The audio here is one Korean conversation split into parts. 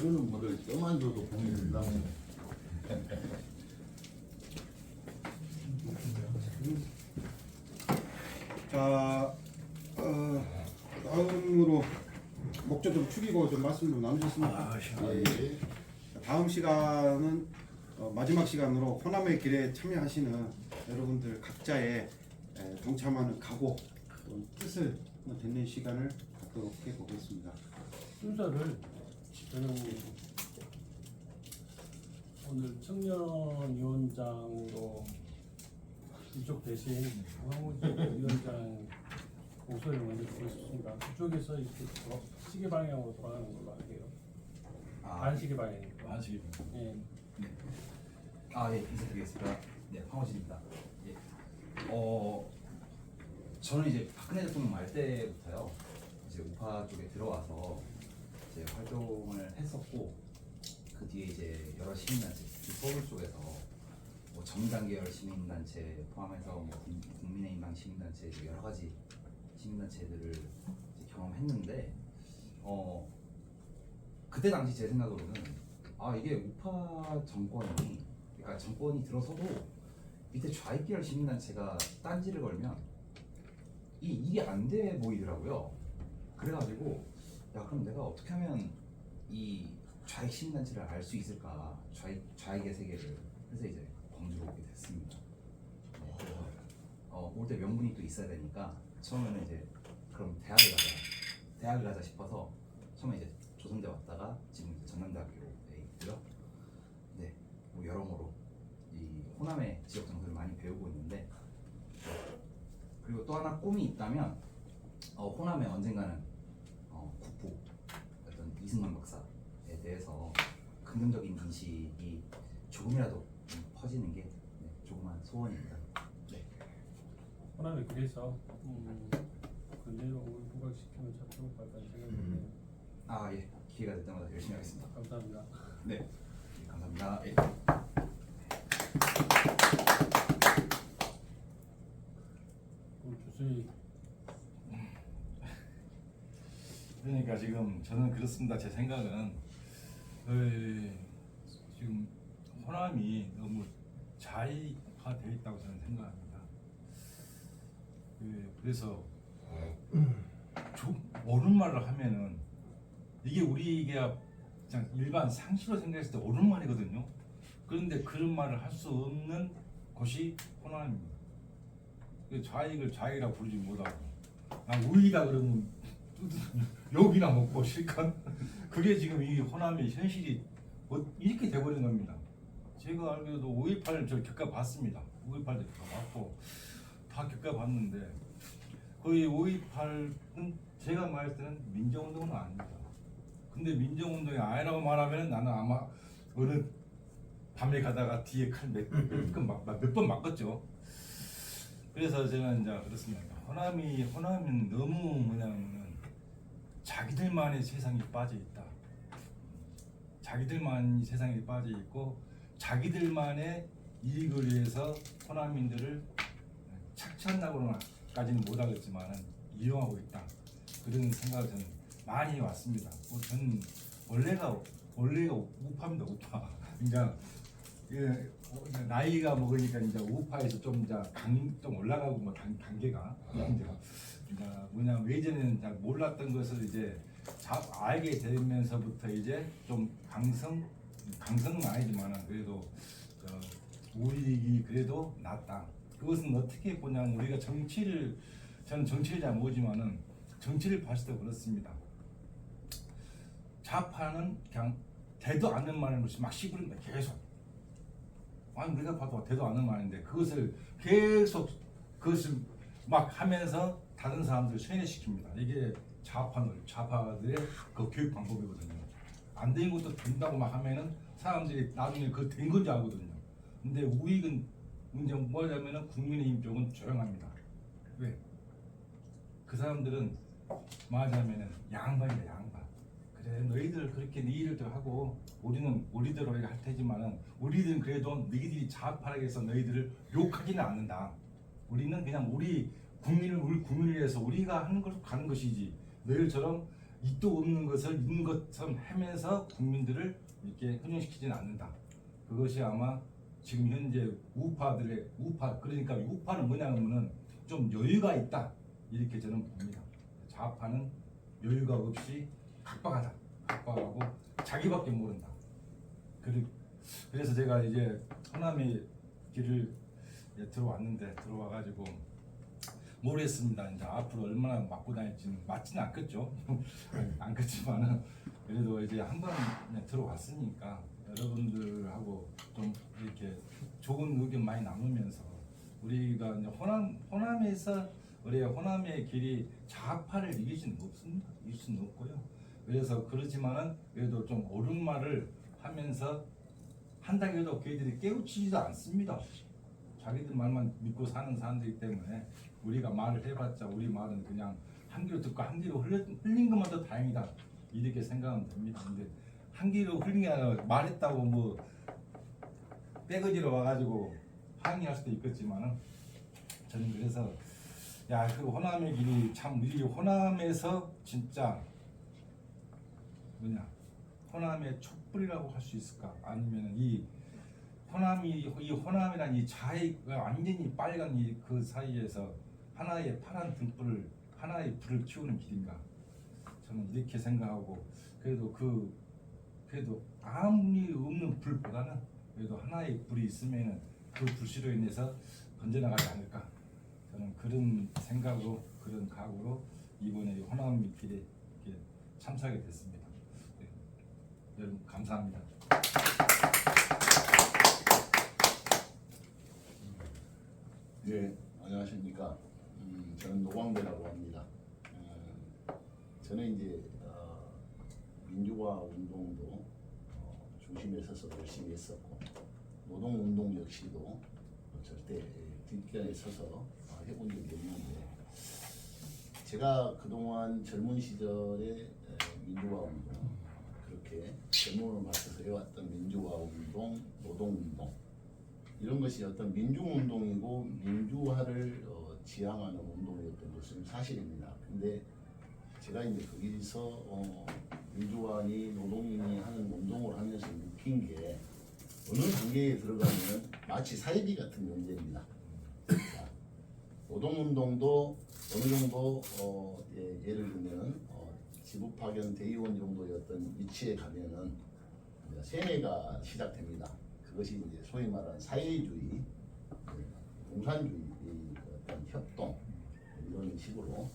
그러는 거를 뼈만 줘도 공이 된다고. 자, 어, 다음으로 목적 좀 축이고 좀 말씀 좀 나누셨습니까? 아, 예. 다음 시간은 어, 마지막 시간으로 호남의 길에 참여하시는 여러분들 각자의 에, 동참하는 각오 또 뜻을 듣는 시간을 갖도록 해보겠습니다. 순서를 저는 오늘 청년위원장으로 이쪽 대신 황우재 위원장 목소리를 먼저 듣고 싶습니다. 그쪽에서 이렇게 더 시계 방향으로 돌아가는 걸로 할게요. 아, 반시계 방향. 반시. 예. 아, 예, 인사드리겠습니다. 네, 황호진입니다. 예. 어, 저는 이제 박근혜 대통령 말 때부터요, 이제 우파 쪽에 들어와서 이제 활동을 했었고, 그 뒤에 이제 여러 시민단체, 특히 서울 쪽에서 뭐 정당 계열 시민단체 포함해서 뭐 국- 국민의힘당 시민단체 여러 가지 시민단체들을 경험했는데, 어, 그때 당시 제 생각으로는 아 이게 우파 정권이 그러니까 정권이 들어서도 밑에 좌익 계열 시민단체가 딴지를 걸면 이 일이 안돼 보이더라고요. 그래가지고 야 그럼 내가 어떻게 하면 이 좌익 시민단체를 알 수 있을까 좌익 좌익의 세계를 그래서 이제 광주로 오게 됐습니다. 네, 어, 올때 명분이 또 있어야 되니까 처음에는 이제 그럼 대학을 가자 대학을 가자 싶어서 처음에 이제 조선대 왔다가 지금 이제 전남대학교에 있고요. 네, 뭐 여러모로 이 호남의 지역 정서를 많이 배우고 있는데 그리고 또 하나 꿈이 있다면 어, 호남에 언젠가는 이승만 박사에 대해서 긍정적인 인식이 조금이라도 좀 퍼지는 게 네, 조그만 소원입니다. 네, 호남의 길에서 음, 그대로 부각시키면 참 좋을 것 같다는 생각이 드네요. 아 예, 기회가 될 때마다 열심히 하겠습니다. 감사합니다. 네, 예, 감사합니다. 예. 우리 교수님 그러니까 지금 저는 그렇습니다. 제 생각은 그 지금 호남이 너무 자의화되어 있다고 저는 생각합니다. 그 그래서 조, 옳은 말을 하면은 이게 우리가 그냥 일반 상식으로 생각했을 때 옳은 말이거든요. 그런데 그런 말을 할 수 없는 곳이 호남입니다. 그 좌익을 좌익이라고 부르지 못하고 아 우익이다 그러면 욕이나 먹고 실컷 그게 지금 이 호남의 현실이 뭐 이렇게 돼버린 겁니다. 제가 알기로도 5.18을 저 겪어봤습니다. 5.18도 겪어봤고 다 겪어봤는데 거의 5.18은 제가 말할 때는 민정운동은 아닙니다. 근데 민정운동이 아니라고 말하면 나는 아마 어느 밤에 가다가 뒤에 칼몇번 맞겠죠. 그래서 제가 이제 그렇습니다. 호남이 호남은 너무 뭐냐면 자기들만의 세상에 빠져 있다. 자기들만 세상에 빠져 있고 자기들만의 이익을 위해서 호남인들을 착취한다고까지는 못하겠지만은 이용하고 있다. 그런 생각을 저는 많이 왔습니다. 뭐 저는 원래가 원래가 우파입니다. 우파. 그러니까 예, 어, 나이가 먹으니까 이제 우파에서 좀 이제 강 좀 올라가고 뭐 단, 단계가 이제 이제 뭐냐 예전에는 잘 몰랐던 것을 이제 자, 알게 되면서부터 이제 좀 강성 강성은 아니지만은 그래도 저 우익이 그래도 낫다. 그것은 어떻게 보냐면 우리가 정치를 저는 정치를 잘 모르지만은 정치를 봤을 때 그렇습니다. 좌파는 그냥 대도 않는 말을 막 씹으린다 계속. 아니 우리가 봐도 대도 않는 말인데 그것을 계속 그것을 막 하면서 다른 사람들을 세뇌시킵니다. 이게 좌파들, 좌파들의 그 교육 방법이거든요. 안 된 것도 된다고 막 하면은 사람들이 나중에 그 된 건지 알거든요. 근데 우익은 이제 뭐냐면은 국민의힘 쪽은 조용합니다. 왜? 그 사람들은 말하자면은 양반이다 양반. 그래 너희들 그렇게 네 일을 하고 우리는 우리대로 할 테지만은 우리들은 그래도 너희들이 좌파라고 해서 너희들을 욕하지는 않는다. 우리는 그냥 우리 국민을 우리 국민을 위해서 우리가 하는 걸 가는 것이지 너희들처럼 이도 없는 것을 있는 것처럼 하면서 국민들을 이렇게 흥행시키지는 않는다. 그것이 아마 지금 현재 우파들의 우파 그러니까 우파는 뭐냐면은 좀 여유가 있다 이렇게 저는 봅니다. 좌파는 여유가 없이 각박하다, 각박하고 자기밖에 모른다. 그래서 제가 이제 호남의 길을 들어왔는데 들어와가지고 모르겠습니다. 이제 앞으로 얼마나 맞고 다닐지는 맞지는 않겠죠. 않겠지만은 그래도 이제 한번 들어왔으니까 여러분들하고 좀 이렇게 좋은 의견 많이 나누면서 우리가 이제 호남 호남에서 우리 호남의 길이 좌파를 이길 수는 없습니다. 이길 수는 없고요. 그래서 그렇지만은 그래도 좀 옳은 말을 하면서 한다고 해도 걔들이 깨우치지도 않습니다. 자기들 말만 믿고 사는 사람들이기 때문에 우리가 말을 해봤자 우리 말은 그냥 한 귀로 듣고 한 귀로 흘린 것만 더 다행이다 이렇게 생각하면 됩니다. 근데 한 귀로 흘린 게 아니라 말했다고 뭐 빼거지로 와가지고 항의할 수도 있겠지만은 저는 그래서 야 그 호남의 길이 참 우리 호남에서 진짜 뭐냐 호남의 촛불이라고 할 수 있을까 아니면 이 호남이 이 호남이란 이 자의가 완전히 빨간 이 그 사이에서 하나의 파란 등불을 하나의 불을 키우는 길인가 저는 이렇게 생각하고 그래도 그 그래도 아무리 없는 불보다는 그래도 하나의 불이 있으면은 그 불씨로 인해서 번져나가지 않을까 저는 그런 생각으로 그런 각오로 이번에 이 호남 길에 참석하게 됐습니다. 네. 여러분 감사합니다. 네, 안녕하십니까. 음, 저는 노광배라고 합니다. 음, 저는 이제 어, 민주화 운동도 어, 중심에 서서 열심히 했었고 노동 운동 역시도 어, 절대 뒷편에 서서 어, 해본 적이 없는데 제가 그동안 젊은 시절에 에, 민주화 운동 그렇게 젊음을 맞춰서 해왔던 민주화 운동, 노동 운동 이런 것이 어떤 민중운동이고 민주화를 어, 지향하는 운동이었던 것은 사실입니다. 근데 제가 이제 거기서 어, 민주화니 노동인이 하는 운동을 하면서 느낀 게 어느 단계에 들어가면 마치 사이비 같은 문제입니다. 자, 노동운동도 어느 정도 어, 예, 예를 들면 어, 지부 파견 대의원 정도의 어떤 위치에 가면은 세뇌가 시작됩니다. 그것이 이제 소위 말하는 사회주의, 그 공산주의 어떤 협동 이런 식으로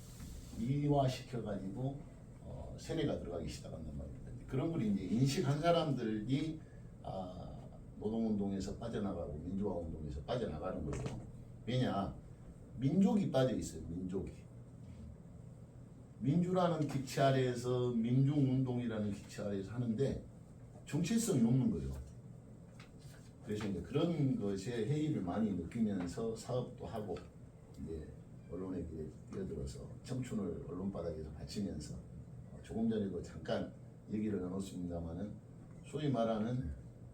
이화시켜 가지고 어, 세뇌가 들어가기 시작한단 말입니다. 그런 걸 이제 인식한 사람들이 아, 노동운동에서 빠져나가고 민주화운동에서 빠져나가는 거죠. 왜냐 민족이 빠져 있어요. 민족이 민주라는 기치 아래에서 민중운동이라는 기치 아래에서 하는데 정체성이 없는 거예요. 그래서 이제 그런 것에 회의를 많이 느끼면서 사업도 하고 이제 언론에 뛰어들어서 청춘을 언론 바닥에서 바치면서 어, 조금 전에도 잠깐 얘기를 나눴습니다만은 소위 말하는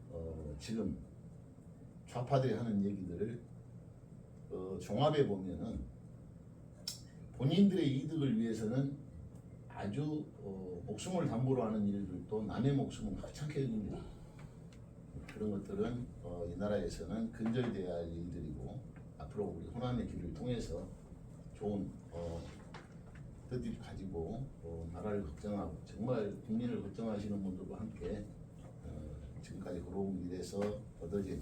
어, 지금 좌파들이 하는 얘기들을 어, 종합해 보면은 본인들의 이득을 위해서는 아주 어, 목숨을 담보로 하는 일들도 남의 목숨을 가창게 해줍니다. 그런 것들은 어, 이 나라에서는 근절돼야 할 일들이고 앞으로 우리 호남의 길을 통해서 좋은 어, 뜻을 가지고 어, 나라를 걱정하고 정말 국민을 걱정하시는 분들과 함께 어, 지금까지 걸어온 길에서 얻어진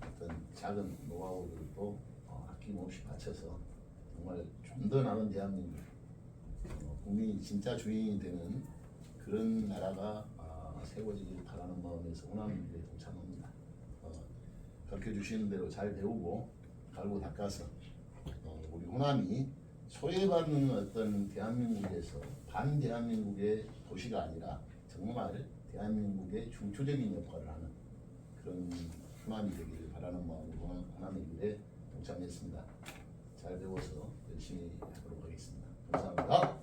어떤 작은 노하우들도 어, 아낌없이 바쳐서 정말 좀 더 나은 대한민국 어, 국민이 진짜 주인이 되는 그런 나라가 아, 세워지길 바라는 마음에서 호남일에 동참합니다. 어, 가르쳐 주시는 대로 잘 배우고 갈고 닦아서 어, 우리 호남이 소외받는 어떤 대한민국에서 반 대한민국의 도시가 아니라 정말 대한민국의 중추적인 역할을 하는 그런 호남이 되기를 바라는 마음으로 호남의 길에 동참했습니다. 잘 배워서 열심히 하도록 하겠습니다. 감사합니다.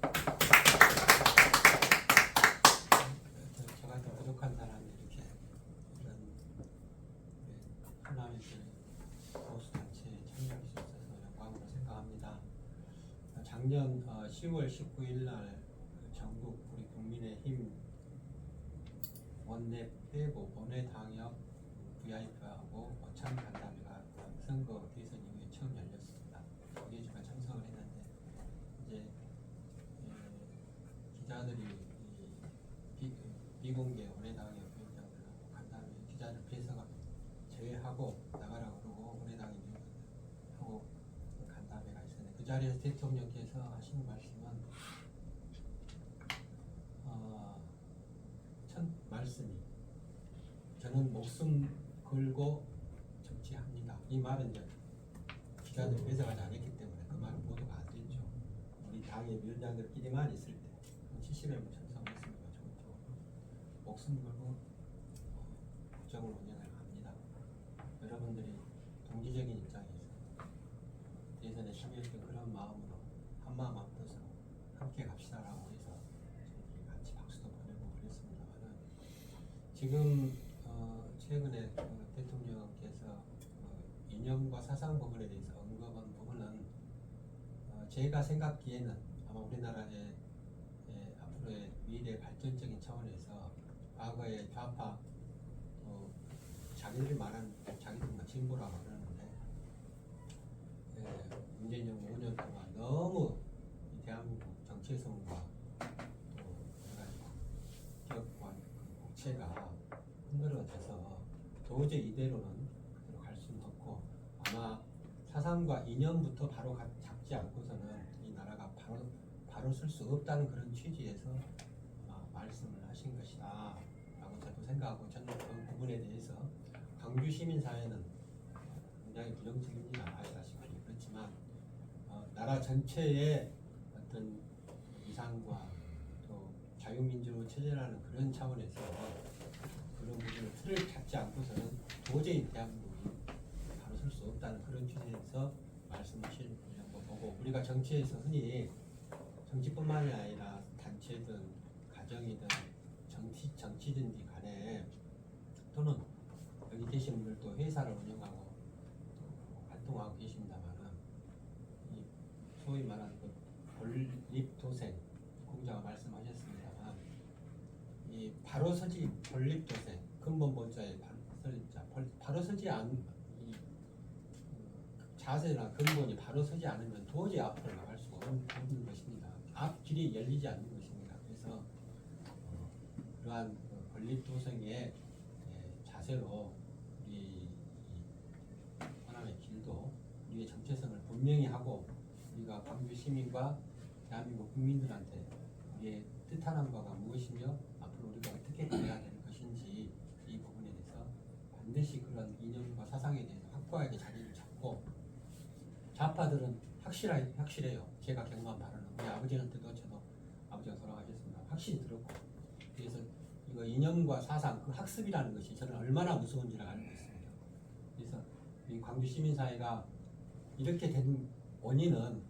저 같은 부족한 사람이 이렇게 이런 하나님들 보수 단체에 참여할 수 있어서 영광으로 생각합니다. 작년 어, 10월 19일 날 전국 우리 국민의힘 원내 빼고 원내 당협 VIP하고 어참 간담회가 선거 대선 이후에 처음 열렸습니다. 거기에 제가 참석을 했는데 이제 에, 기자들이 이 비, 비공개 원내 당협 위원장들하고 간담회 기자들 배서가 제외하고 나가라 그러고 원내 당협 하고 간담회가 있었는데 그 대통령께서 하신 말씀은 어, 첫 말씀이 저는 목숨 걸고 정치합니다. 이 말은 이제 기자들 배석하지 않았기 때문에 그 말은 보도가 안 됐죠. 우리 당의 위원장들끼리만 있을 때 70회 참석했습니다. 전적으로 목숨 걸고 어, 국정을 운영을 합니다. 여러분들이 동지적인 입장에서 예전에 참여했던 그런 마음으로 한마음 앞서서 함께 갑시다라고 해서 저희들이 같이 박수도 보내고 그랬습니다만은 지금 어 최근에 그 대통령께서 어 이념과 사상 부분에 대해서 언급한 부분은 어 제가 생각기에는 아마 우리나라의 예, 앞으로의 미래 발전적인 차원에서 과거의 좌파 어, 자기들이 말한 자기들만 진보라고 그러는데 예, 문재인 정부 5년 동안 너무 정체성과 또 기업과 그 국채가 흔들어져서 도저히 이대로는 갈 수는 없고 아마 사상과 이념부터 바로 가- 잡지 않고서는 이 나라가 바로 바로 쓸 수 없다는 그런 취지에서 아마 말씀을 하신 것이다 라고 저도 생각하고 저는 그 부분에 대해서 광주 시민사회는 굉장히 부정적입니다. 아시다시피. 그렇지만 어, 나라 전체의 어떤 이상과 또 자유민주 체제라는 그런 차원에서 그런 부분을 틀을 잡지 않고서는 도저히 대한민국이 바로 설 수 없다는 그런 취지에서 말씀하시는 거 보고 우리가 정치에서 흔히 정치뿐만이 아니라 단체든 가정이든 정치 정치든지 간에 또는 여기 계신 분들도 회사를 운영하고 또 활동하고 계십니다만은 이 소위 말하는 그 본립도생 공자가 말씀하셨습니다만 이 바로 서지 본립도생 근본 본자의 서자 바로 서지 않 이, 그 자세나 근본이 바로 서지 않으면 도저히 앞으로 나갈 수가 없는, 것입니다. 앞길이 열리지 않는 것입니다. 그래서 어, 그러한 그 건립도생의 예, 자세로 우리 이 하나님의 길도 우리의 정체성을 분명히 하고 우리가 광주 시민과 대한민국 국민들한테 우리의 뜻하는 바가 무엇이며 앞으로 우리가 어떻게 가야 될 것인지 이 부분에 대해서 반드시 그런 이념과 사상에 대해서 확고하게 자리를 잡고 좌파들은 확실하, 확실해요. 제가 경험한 바로는 우리 아버지한테도 저도 아버지가 돌아가셨습니다. 확실히 들었고 그래서 이거 이념과 사상 그 학습이라는 것이 저는 얼마나 무서운지를 알고 있습니다. 그래서 이 광주 시민사회가 이렇게 된 원인은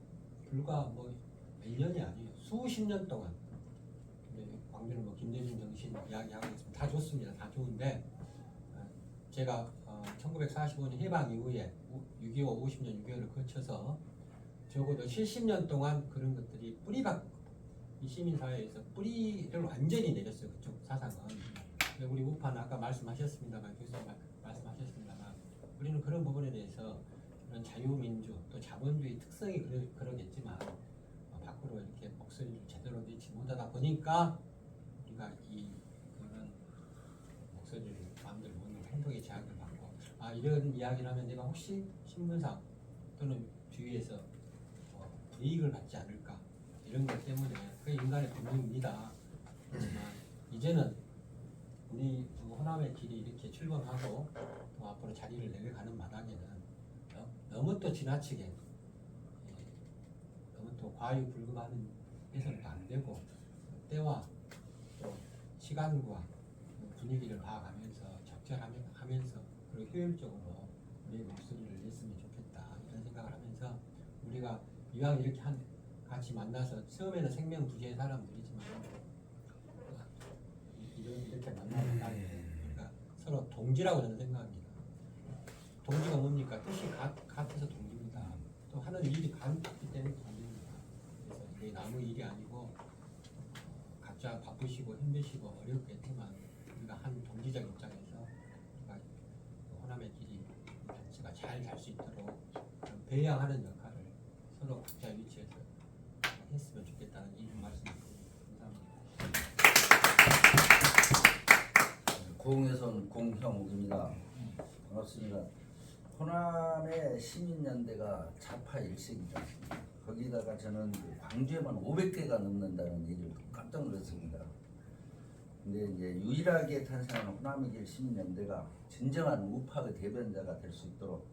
불과 뭐 몇 년이 아니에요. 수십 년 동안 근데 광주는 뭐 김대중 정신 이야기하고 있으면 다 좋습니다. 다 좋은데 어, 제가 어, 1945년 해방 이후에 6.25, 50년 6.25를 거쳐서 적어도 70년 동안 그런 것들이 뿌리박 이 시민사회에서 뿌리를 완전히 내렸어요. 그쪽 사상은. 근데 우리 우파는 아까 말씀하셨습니다만 교수님 말- 말씀하셨습니다만 우리는 그런 부분에 대해서 그런 자유민주 또 자본주의 특성이 그러, 그러겠지만 어, 밖으로 이렇게 목소리를 제대로 내지 못하다 보니까 우리가 이 그런 목소리를 마음대로 못 내고 행동의 제약을 받고 아 이런 이야기를 하면 내가 혹시 신분상 또는 주위에서 어, 불이익을 받지 않을까 이런 것 때문에 그 인간의 본능입니다. 그렇지만 이제는 우리 그 호남의 길이 이렇게 출범하고 또 앞으로 자리를 내려가는 마당에는 너- 너무 또 지나치게 또 과유불급하는 해서는 안 되고 때와 또 시간과 분위기를 봐가면서 적절하면서 그리고 효율적으로 우리의 목소리를 냈으면 좋겠다 이런 생각을 하면서 우리가 이왕 이렇게 한 같이 만나서 처음에는 생명 부재의 사람들이지만 이런 이렇게 만나는 우리가 서로 동지라고 저는 생각합니다. 동지가 뭡니까? 뜻이 같, 같아서 동지입니다. 또 하는 일이 같기 때문에 이게 남의 일이 아니고 어, 각자 바쁘시고 힘드시고 어렵겠지만 우리가 한 동지적 입장에서 우리가 호남의 길이 단체가 잘 갈 수 있도록 배양하는 역할을 서로 각자 위치에서 했으면 좋겠다는 이 말씀드립니다. 감사합니다. 고흥에선 공형욱입니다. 반갑습니다. 호남의 시민연대가 좌파 일색이지 않습니까? 거기다가 저는 그 광주에만 500개가 넘는다는 얘기를 깜짝 놀랐습니다. 근데 이제 유일하게 탄생한 호남의 길 시민연대가 진정한 우파의 대변자가 될 수 있도록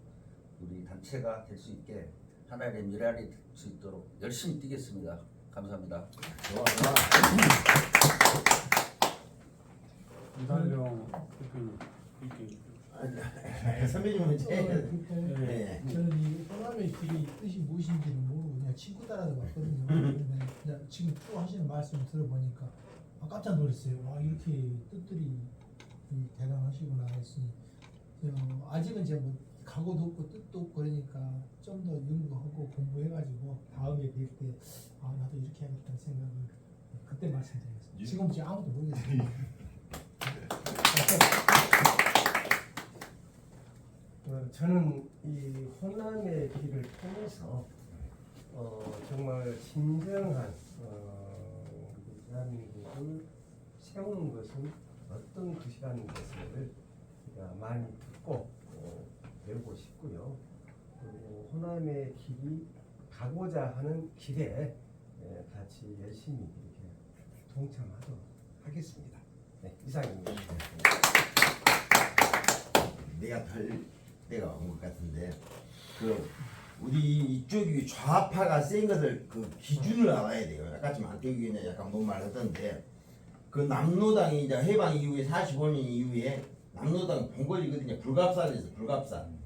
우리 단체가 될 수 있게 하나의 미랄이 될수 있도록 열심히 뛰겠습니다. 감사합니다. 좋아. 이달령 대표님 선배님 먼저. 네. 네. 저는 이 호남의 길이 뜻이 무엇인지는 모르고 그냥 친구 따라서 왔거든요. 근데 그냥 지금 쭉 하시는 말씀 들어보니까 아, 깜짝 놀랐어요. 와 이렇게 뜻들이 이 대단하시구나 했으니 어, 아직은 제가 뭐 각오도 없고 뜻도 없고 그러니까 좀 더 연구하고 공부해가지고 다음에 뵐 때 아 나도 이렇게 하겠다는 생각을 그때 말씀드리겠습니다. 예. 지금 제가 아무도 모르겠어요. 어, 저는 이 호남의 길을 통해서 어, 정말 진정한 어, 우리 대한민국을 세우는 것은 어떤 것이라는 것을 우리가 많이 듣고 어, 배우고 싶고요. 그리고 호남의 길이 가고자 하는 길에 예, 같이 열심히 이렇게 동참하도록 하겠습니다. 네, 이상입니다. 내가 별 때가 온 것 같은데 그 우리 이쪽이 좌파가 센 것을 그 기준을 알아야 돼요. 아까 좀 안태기 의원이 약간 뭔 말하던데 그 남로당이 이제 해방 이후에 45년 이후에 남로당 본거지거든요. 불갑산에서 불갑산.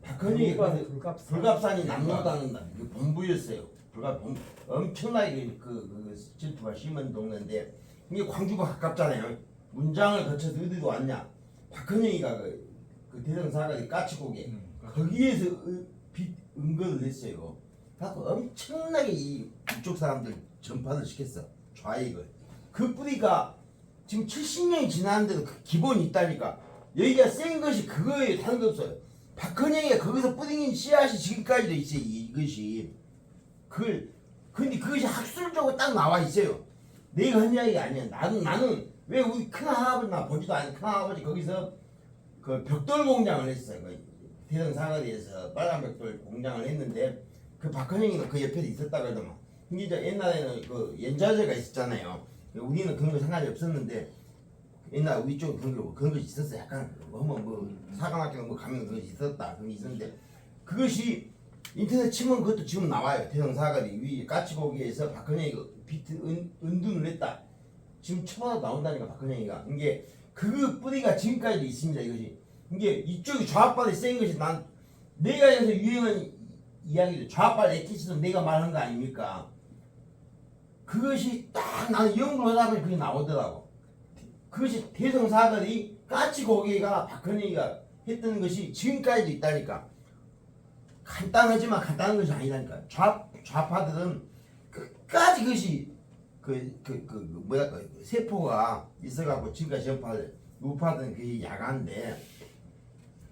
박헌영이 그 불갑산. 불갑산이 남로당 그 본부였어요. 불갑 본 엄청나게 그, 그 질투가 심한 동네인데 이게 광주가 가깝잖아요. 문장을 거쳐서 어디로 왔냐? 박헌영이가 그, 그 대성사가리 까치고개 음, 거기에서 의- 빚 은거를 냈어요. 갖고 엄청나게 이 이쪽 사람들 전파를 시켰어 좌익을. 그 뿌리가 지금 70년이 지났는데도 그 기본이 있다니까. 여기가 센 것이 그거예요. 다른 거 없어요. 박헌영이가 거기서 뿌린 씨앗이 지금까지도 있어요. 이것이. 그걸 근데 그것이 학술적으로 딱 나와 있어요. 내가 한 이야기가 아니야. 나는 나는 왜 우리 큰 할아버지 나 보지도 않은 큰 할아버지 거기서 그 벽돌 공장을 했어요. 그 대성 사거리에서 빨간 벽돌 공장을 했는데 그 박헌영이는 그 옆에 있었다 그러더만. 이제 옛날에는 그 연자제가 있었잖아요. 우리는 그런 거 상관이 없었는데 옛날 우리 쪽 그런 거 그런 거 있었어. 약간 뭐, 뭐, 뭐 사관학교 뭐 가면 그런 거 있었다. 그런 게 있었는데 그것이 인터넷 치면 그것도 지금 나와요. 대성 사거리 위 까치고기에서 박헌영이 그 비트 은, 은둔을 했다. 지금 처마다 나온다니까 박헌영이가 이게 그 뿌리가 지금까지도 있습니다. 이것이 이게 이쪽이 좌빨이 센 것이 난 내가 여기서 유행한 이야기를 좌빨 에티스도 내가 말한 거 아닙니까? 그것이 딱 나는 연구를 하다 보니 그게 나오더라고. 그것이 대성사들이 까치고개가 박헌영이가 했던 것이 지금까지도 있다니까. 간단하지만 간단한 것이 아니라니까. 좌, 좌파들은 끝까지 그것이 그, 그, 그, 그 뭐야, 그 세포가 있어갖고 지금까지 전파를, 우파들은 그게 야간데,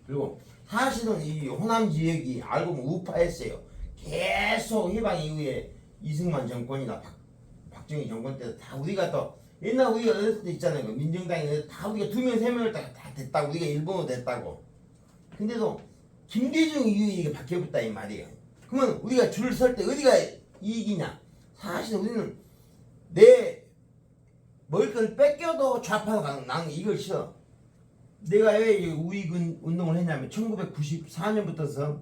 그리고 사실은 이 호남 지역이 알고 보면 우파였어요. 계속 해방 이후에 이승만 정권이나 박, 박정희 정권 때도 다 우리가 또 옛날 우리가 어렸을 때 있잖아요. 그 민정당이 다 우리가 두 명, 세 명을 다, 다 됐다고. 우리가 일본어 됐다고. 근데도 김대중 이후에 이게 바뀌었다 이 말이에요. 그러면 우리가 줄을 설 때 어디가 이익이냐? 사실 우리는 내 먹을 걸 뺏겨도 좌파로 가는 나는 이걸 싫어. 내가 왜이 우익 운- 운동을 했냐면 1994년부터서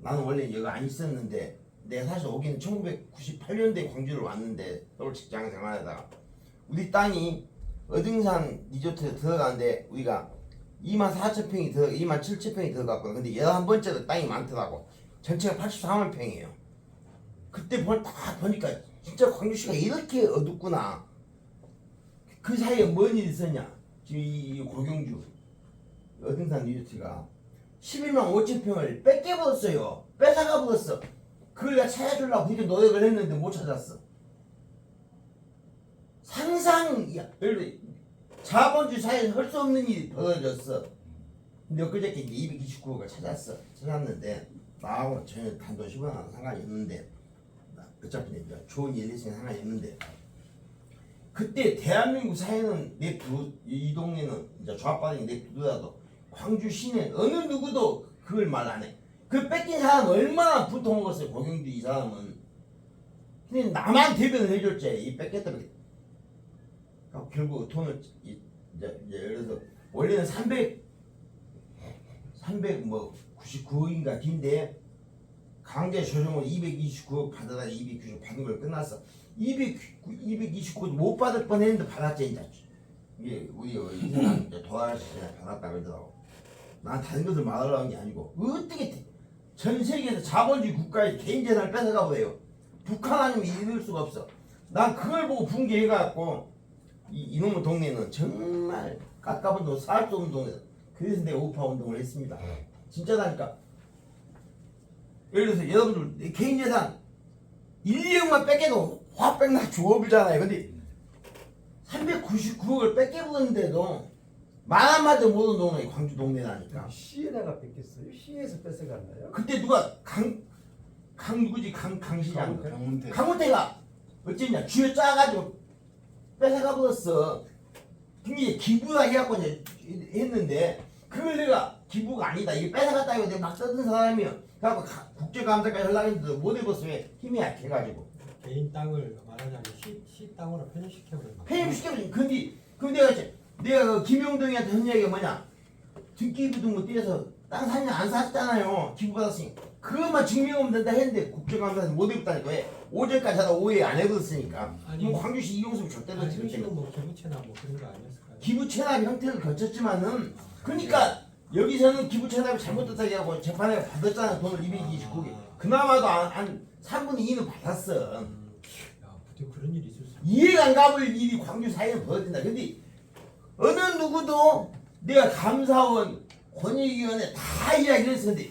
나는 원래 여기 안 있었는데 내가 사실 오기는 1998년도에 광주를 왔는데 서울 직장 생활하다가 우리 땅이 어등산 리조트에 들어가는데 우리가 2만 4천 평이 들어 2만 7천 평이 들어갔거든. 근데 11번째도 땅이 많더라고. 전체가 84만 평이에요. 그때 볼딱 보니까 진짜 광주시가 이렇게 어둡구나. 그 사이에 뭔 일이 있었냐? 지금 이 고경주 어등산 리조트가 11만 5천 평을 뺏겨 버렸어요. 뺏어가 버렸어. 그걸 내가 찾아주려고 그렇게 노력을 했는데 못 찾았어. 상상 야, 자본주의 사회에서 할 수 없는 일이 벌어졌어. 근데 엊그저께 이제 229호가 찾았어. 찾았는데 나하고 전혀 단도직입하고 상관이 없는데 나 어차피 이제 좋은 일 있으면 상관이 없는데 그때 대한민국 사회는 냅두 이 동네는 이제 조합받은 냅두더라도 광주 시내 어느 누구도 그걸 말 안 해. 그 뺏긴 사람 얼마나 분통먹었어요 고경주 이 사람은. 근데 나만 대변을 해줬지 이 뺏겼다 뺏겼다. 그러니까 결국 돈을 이- 이제, 이제 예를 들어서 원래는 300 300뭐 99억인가 긴데 강제 조정을 229억 받아다 290억 받은 걸 끝났어. 200 229억 못 받을 뻔 했는데 받았지 이제. 이게 우리 이 사람 이제 돌아가시잖아 받았다 그러더라고. 난 다른 것을 말하려고 한게 아니고 어떻게 전 세계에서 자본주의 국가의 개인 재산을 뺏어가 보래요. 북한 아니면 이럴 수가 없어. 난 그걸 보고 분개해갖고 이, 이놈의 동네는 정말 깎아본 돈살수 없는 동네. 그래서 내가 우파 운동을 했습니다. 진짜다니까. 예를 들어서 여러분들 내 개인 재산 1, 2억만 뺏겨도 화백나 주업이잖아요. 근데 399억을 뺏겨버렸는데도 말 한마디 못한 동네 광주 동네라니까. 시에다가 뺏겼어요. 시에서 뺏어갔나요? 그때 누가 강, 강 누구지? 강, 강시장. 강문태 강원태가 어쨌냐 쥐어 짜가지고 뺏어가 버렸어. 근데 기부라 해갖고 이제 했는데 그걸 내가 기부가 아니다. 이게 뺏어갔다 이거 내가 막 쓰던 사람이야. 그래갖고 가- 국제감사까지 연락했는데 못 해봤어. 왜? 힘이 약해가지고. 개인 땅을 말하자면 시, 시 땅으로 편입시켜버린 거야. 폐임시켜버린 근데 그럼 내가 이제 내가 그 김용동이한테 한 얘기가 뭐냐? 등기부 등본 떼서 땅 샀냐 안 샀잖아요 기부 받았으니 그것만 증명하면 된다 했는데 국정감사에서 못 해봤다니까 왜? 오전까지 하다 오해 안 해봤으니까. 아니, 그럼 광주시 이용수를 줬대도 아니 지금 지금 뭐 기부채나 뭐 그런 거 아니었을까요? 기부 체납 형태를 거쳤지만은 그러니까 여기서는 기부 체납이 잘못됐다고 하고 재판에 받았잖아 돈을 229개 그나마도 한, 한 3분의 2는 받았어 음, 야, 부디 그런 일이 있을 수. 이해가 안 가볼 일이 광주 사회에 벌어진다. 근데 어느 누구도 내가 감사원 권익위원회 다 이야기를 했어. 근데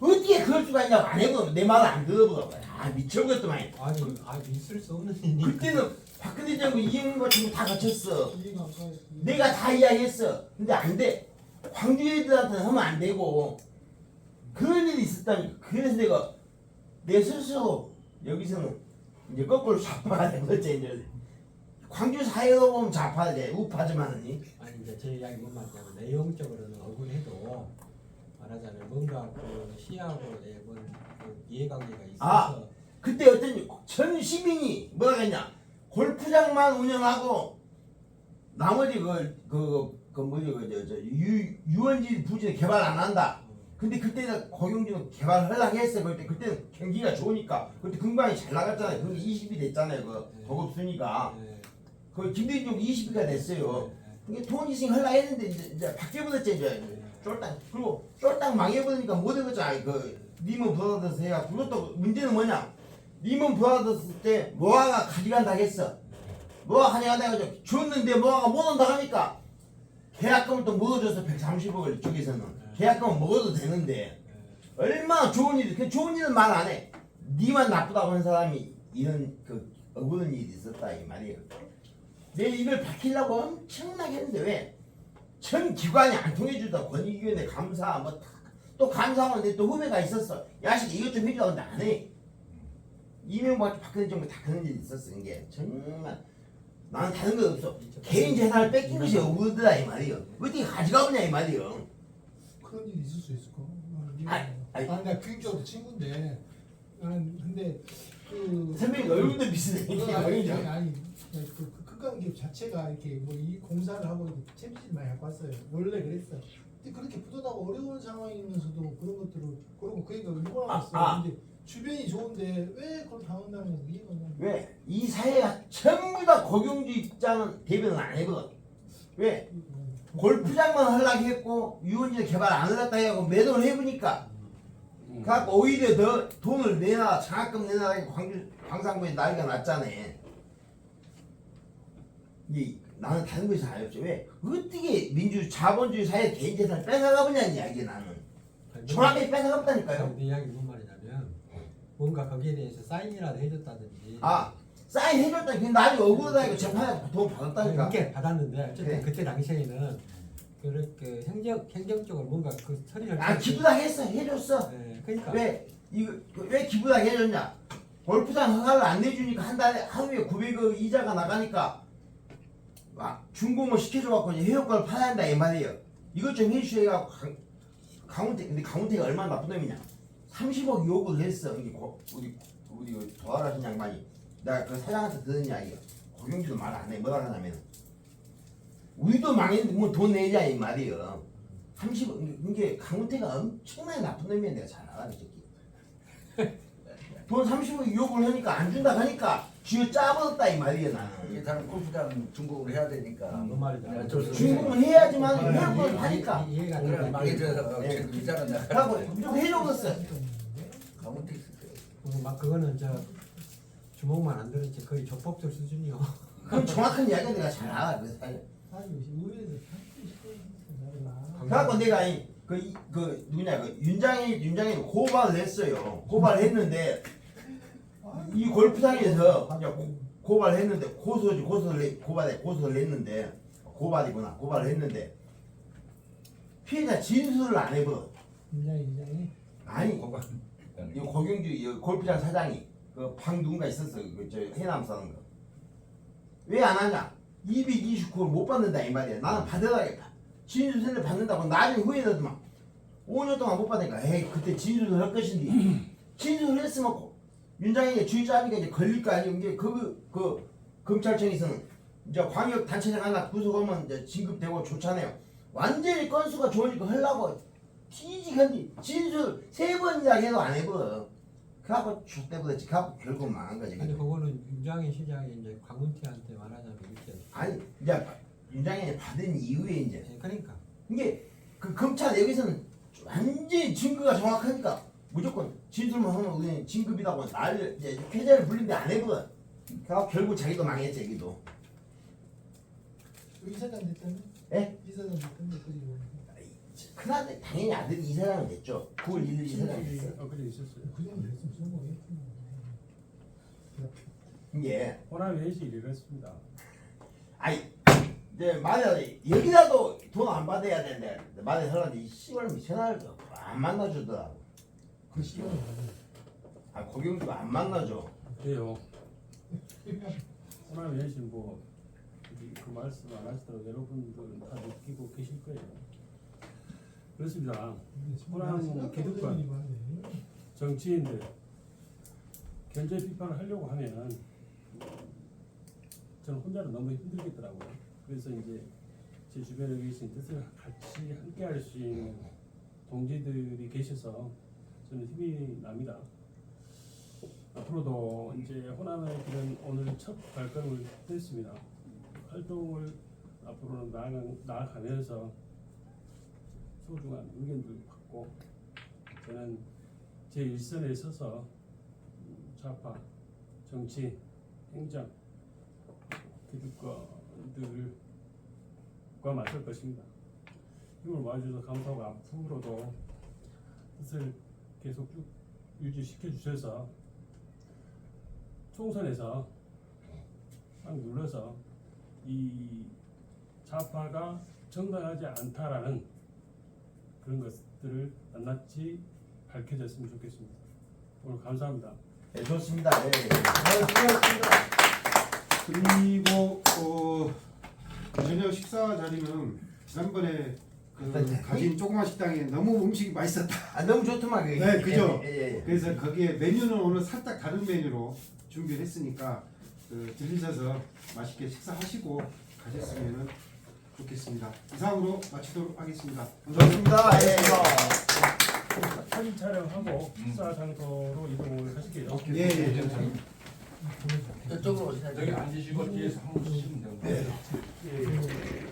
어떻게 그럴 수가 있냐고 안 해보면 내 말을 안 들어보더라고. 아 미쳐버렸더만. 아니, 아니 있을 수 없는 일이. 그때는 박근혜 정부 이행과 지금 다 거쳤어. 내가 다 이야기했어. 근데 안 돼. 광주 애들한테는 하면 안 되고 그런 일이 있었다니까. 그래서 내가 내 스스로 여기서는 이제 거꾸로 좌파가 된 거지 이제. 광주 사회로 보면 좌파가 돼. 우파지만은 아니 이제 제 이야기 뭔 말이냐면 내용적으로는 억울해도 말하자면 뭔가 그 시하고의 뭔그 이해관계가 있어서 아! 그때 어떤 전 시민이 뭐라 했냐 골프장만 운영하고 나머지 그 그 그 뭐지 그저저 유원지 부지는 개발 안 한다. 근데 그때는 고용주는 개발 하려고 했어. 그때 그때는 경기가 좋으니까 그때 금방이 잘 나갔잖아요. 그게 20이 됐잖아요. 그 도급 순위가 네, 그 김대중 20위가 됐어요. 네, 이게 돈 이승 하려고 했는데 이제, 이제 바뀌어버렸지 이제 쫄딱 그리고 쫄딱 망해버리니까 못 해보자 그 리먼 브라더스 해가 그것도 문제는 뭐냐 리먼 브라더스 때 모아가 가져간다 했어 모아 가져간다 해가지고 줬는데 모아가 못 온다 하니까 계약금을 또 먹어줘서 130억을 이쪽에서는 계약금은 먹어도 되는데 얼마나 좋은 일이 그 좋은 일은 말 안 해. 니만 나쁘다고 한 사람이 이런 그 억울한 일이 있었다 이 말이에요. 내 이걸 밝히려고 엄청나게 했는데 왜? 전 기관이 안 통해주다. 권익위원회 감사 뭐 또 감사원 내또 후배가 있었어. 야식 이것 좀 해주라고 근데 안 해. 이명박 박근혜 정부 다 그런 일이 있었어. 이게 정말 나는 다른 거 없어 개인 재산을 뺏긴 것이 억울하다 이 말이요 어떻게 가져가보냐 이 말이요 그런 일이 있을 수 있을까? 아이, 아이. 아, 내가 교육적으로 친구인데 나는 근데 그 선배님 얼굴도 비슷해 그 아니 아니 아니 그, 그 극강 기업 자체가 이렇게 뭐 이 공사를 하고 챔질 많이 갖고 왔어요. 원래 그랬어. 근데 그렇게 부도나고 어려운 상황이면서도 그런 것들을 그러고 그 얘기가 일본하고 아, 있어요. 아. 근데 주변이 좋은데 왜 그걸 당한다는 건 이해가 안 가. 왜? 이 사회가 전부 다 고경주 입장은 대변을 안 해거든 왜? 골프장만 하려고 했고 유원지 개발 안 하겠다 해고 매도를 해보니까 그래갖고 오히려 더 돈을 내놔 장학금 내놔 광주 광산구에 난리가 났잖아. 이 나는 다른 것이 아니었지 왜? 어떻게 민주 자본주의 사회 개인 재산을 뺏어가보냐는 이야기 나는. 정확히 뺏어가봤다니까요. 내 이야기 뭔 말이냐면 뭔가 거기에 대해서 사인이라도 해줬다든지 아 사인 해줬다. 그 나중에 억울하다니까 재판에 돈 받았다니까. 이게 받았는데 어쨌든 네. 그때 당시에는 그렇게 행정 행정적으로 뭔가 그 처리를 아 기부당 했어 해줬어. 네, 그러니까 왜 이거 왜 기부당 해줬냐? 골프장 허가를 안 내주니까 한 달에 하루에 900억 이자가 나가니까 아, 준공을 시켜줘갖고 이제 해효과를 팔아야 한다 이 말이에요. 이것 좀 해주셔야 강, 강훈태 근데 강훈태가 얼마나 나쁜 놈이냐? 30억 요구를 했어. 이게 고, 우리 우리 그 도와라신 양반이 내가 그 사장한테 들은 이야기야. 고경주도 말 안 해. 뭐라 하냐면 우리도 망했는데 뭐 돈 내자 이 말이에요. 30억 이게 강훈태가 엄청나게 나쁜 놈이야 내가 잘 알아 이 새끼. 돈 30억 요구를 하니까 안 준다 하니까 쥐어 짜버렸다 이 말이야 나는. 이 사람 골프장 중국을 해야 되니까 그. 어쩔 수 없이 중국은 해야지만 해협권을 파니까. 이- 이해가 그래 안 돼. 망해져서 예. 지금 기자는 내가 그래갖고 무조건 해줘버렸어. 강원택 있을 때그막 그거는 저 주먹만 안 들었지 거의 적법적 수준이요. 그럼 정확한 이야기가 내가 잘 알아. 그래서 싶어 그래갖고 내가 이, 그, 이- 그 누구냐 그 윤장이 윤장이 고발을 했어요. 고발을 했는데 이 골프장에서 고- 고발을 했는데 고소지 고소를 내, 고발에 고소를 했는데 고발이구나 고발을 했는데 피해자 진술을 안 해버려. 인장이 인장이 아니 이 고경주 이 골프장 사장이 그 방 누군가 있었어 그저 해남 사는 거. 왜 안 하냐? 229를 못 받는다 이 말이야. 나는 받아야겠다. 진술서를 받는다고 나중에 후회되더만 5년 동안 못 받으니까 에이 그때 진술을 할 것인데 진술을 했으면 고- 윤장에게 주의자니까 이제 걸릴 거 아니에요. 이게 그, 그 검찰청에서는 이제 광역 단체장 하나 구속하면 이제 진급되고 좋잖아요. 완전히 건수가 좋으니까 하려고 뒤지겠니 진술 세 번이나 해도 안 해버려. 그래갖고 줬대버렸지. 그래갖고 결국 망한 거지. 근데 그거는 윤장희 시장이 이제 광운태한테 말하자면 이렇게 아니 이제 윤장이 받은 이후에 이제 예, 그러니까 이게 그 검찰 여기서는 완전히 증거가 정확하니까 무조건 진술만 하면 우리는 진급이라고 날 이제 패자를 불린데 안 해버려. 그래갖고 결국 자기도 망했지 여기도. 이사장 됐다며? 예? 이사장 됐다며 그리고 큰아들 당연히 아들이 이사장은 됐죠. 9월 1일 이사장이 됐어. 어 그래 있었어요. 그냥 됐으면 성공했구나 이게 호남 회식 이랬습니다. 아이 이제 만약에 여기라도 돈 안 받아야 되는데 만약에 사람들이 이 씨발 미천할 안 만나주더라고. 그 시간을 가지고 아 고경주가 안 만나줘. 그래요. 호남 회식 뭐. 그- 그 말씀 안 하시더라도 여러분들은 다 느끼고 계실 거예요. 그렇습니다. 호남 기득권 정치인들 견제 비판을 하려고 하면 저는 혼자는 너무 힘들겠더라고요. 그래서 이제 제 주변에 계신 뜻을 같이 함께 할 수 있는 동지들이 계셔서 저는 힘이 납니다. 앞으로도 이제 호남의 길은 오늘 첫 발걸음을 뗐습니다. 활동을 앞으로는 나아가, 나아가 면서 소중한 의견들 받고 저는 제 일선에 서서 좌파, 정치, 행정, 기득권들과 맞설 것입니다. 힘을 모아주셔서 감사하고 앞으로도 뜻을 계속 쭉 유지시켜 주셔서 총선에서 딱 눌러서 이 좌파가 정당하지 않다라는 그런 것들을 낱낱이 밝혀졌으면 좋겠습니다. 오늘 감사합니다. 네 좋습니다. 예. 그리고 어, 저녁 식사 자리는 지난번에 그 가진 조그만 식당에 너무 음식이 맛있었다. 아 너무 좋더만 그게. 네, 그죠? 예, 예, 예. 그래서 거기에 메뉴는 오늘 살짝 다른 메뉴로 준비를 했으니까 그 들리셔서 맛있게 식사하시고 가셨으면 좋겠습니다. 이상으로 마치도록 하겠습니다. 좋습니다. 예. 사진 촬영하고 식사 장소로 이동을 하실게요. 예, 예. 저쪽으로 오셔야죠. 여기 앉으시고 뒤에서 한번 쓰시면 됩니다. 예.